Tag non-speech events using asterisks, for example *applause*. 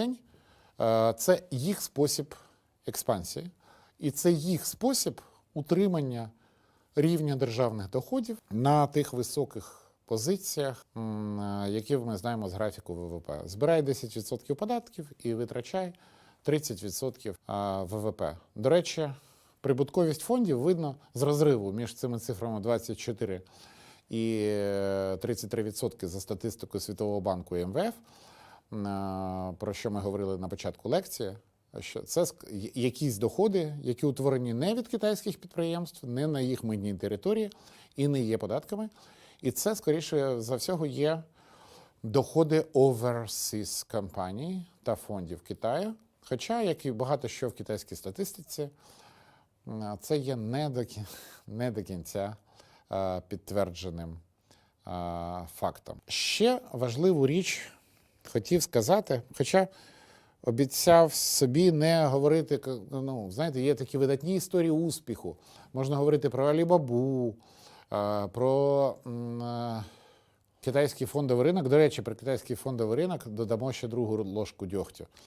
день. Е, Це їх спосіб експансії, і це їх спосіб утримання рівня державних доходів на тих високих позиціях, е, які ми знаємо з графіку ВВП. Збирай 10% податків і витрачай 30% ВВП. До речі, прибутковість фондів видно з розриву між цими цифрами 24 і е, 33% за статистикою Світового банку і МВФ, е, про що ми говорили на початку лекції. Що це якісь доходи, які утворені не від китайських підприємств, не на їх митній території і не є податками. І це, скоріше за всього, є доходи overseas компаній та фондів Китаю. Хоча, як і багато що в китайській статистиці, це є не до, *laughs* не до кінця е, підтвердженим е, фактом. Ще важливу річ хотів сказати, хоча обіцяв собі не говорити. Ну, знаєте, є такі видатні історії успіху. Можна говорити про Алібабу, про е, китайський фондовий ринок. До речі, про китайський фондовий ринок додамо ще другу ложку дьогтю.